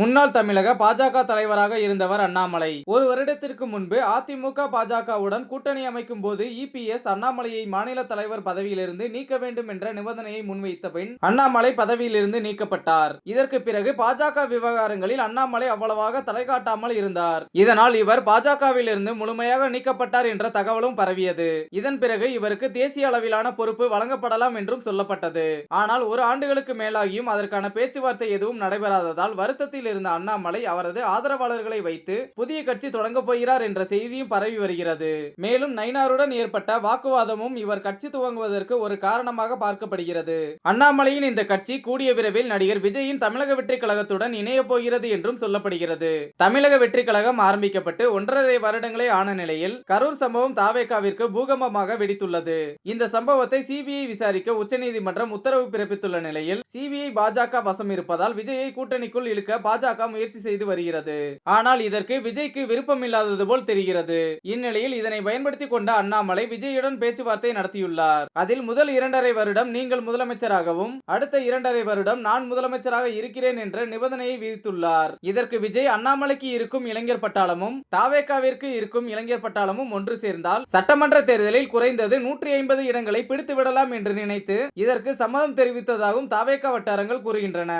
முன்னாள் தமிழக பாஜக தலைவராக இருந்தவர் அண்ணாமலை. ஒரு வருடத்திற்கு முன்பு அதிமுக பாஜகவுடன் கூட்டணி அமைக்கும் போது இபிஎஸ் அண்ணாமலையை மாநில தலைவர் பதவியிலிருந்து நீக்க வேண்டும் என்ற நிபந்தனையை முன்வைத்த பின் அண்ணாமலை பதவியிலிருந்து நீக்கப்பட்டார். இதற்கு பிறகு பாஜக விவகாரங்களில் அண்ணாமலை அவ்வளவாக தலை காட்டாமல் இருந்தார். இதனால் இவர் பாஜகவில் இருந்து முழுமையாக நீக்கப்பட்டார் என்ற தகவலும் பரவியது. இதன் பிறகு இவருக்கு தேசிய அளவிலான பொறுப்பு வழங்கப்படலாம் என்றும் சொல்லப்பட்டது. ஆனால் ஒரு ஆண்டுகளுக்கு மேலாகியும் அதற்கான பேச்சுவார்த்தை எதுவும் நடைபெறாததால் வருத்தத்தில் இருந்த அண்ணாமலை அவரது ஆதரவாளர்களை வைத்து புதிய கட்சி தொடங்க போகிறார் என்ற செய்தியும் பரவி வருகிறது. மேலும் நைனாருடன் ஏற்பட்ட வாக்குவாதமும் இவர் கட்சி துவங்குவதற்கு ஒரு காரணமாக பார்க்கப்படுகிறது. அண்ணாமலையின் இந்த கட்சி கூடிய விரைவில் நடிகர் விஜயின் தமிழக வெற்றிக் கழகத்துடன் இணைய போகிறது என்றும் சொல்லப்படுகிறது. தமிழக வெற்றிக் கழகம் ஆரம்பிக்கப்பட்டு ஒன்றரை வருடங்களே ஆன நிலையில் கரூர் சம்பவம் தாவேக்காவிற்கு பூகம்பமாக வெடித்துள்ளது. இந்த சம்பவத்தை சிபிஐ விசாரிக்க உச்சநீதிமன்றம் உத்தரவு பிறப்பித்துள்ள நிலையில் சிபிஐ பாஜக வசம் இருப்பதால் விஜயை கூட்டணிக்குள் இழுக்க பாஜக முயற்சி செய்து வருகிறது. ஆனால் இதற்கு விஜய்க்கு விருப்பம் இல்லாதது போல் தெரிகிறது. இந்நிலையில் இதனை பயன்படுத்தி கொண்ட அண்ணாமலை விஜயுடன் பேச்சுவார்த்தை நடத்தியுள்ளார். அதில் முதல் இரண்டரை வருடம் நீங்கள் முதலமைச்சராகவும் அடுத்த இரண்டரை வருடம் நான் முதலமைச்சராக இருக்கிறேன் என்ற நிபந்தனையை விதித்துள்ளார். இதற்கு விஜய் அண்ணாமலைக்கு இருக்கும் இளைஞர் பட்டாளமும் தாவேகாவிற்கு இருக்கும் இளைஞர் பட்டாளமும் ஒன்று சேர்ந்தால் சட்டமன்ற தேர்தலில் குறைந்தது நூற்றி ஐம்பது இடங்களை பிடித்து விடலாம் என்று நினைத்து இதற்கு சம்மதம் தெரிவித்ததாகவும் தாவேகா வட்டாரங்கள் கூறுகின்றன.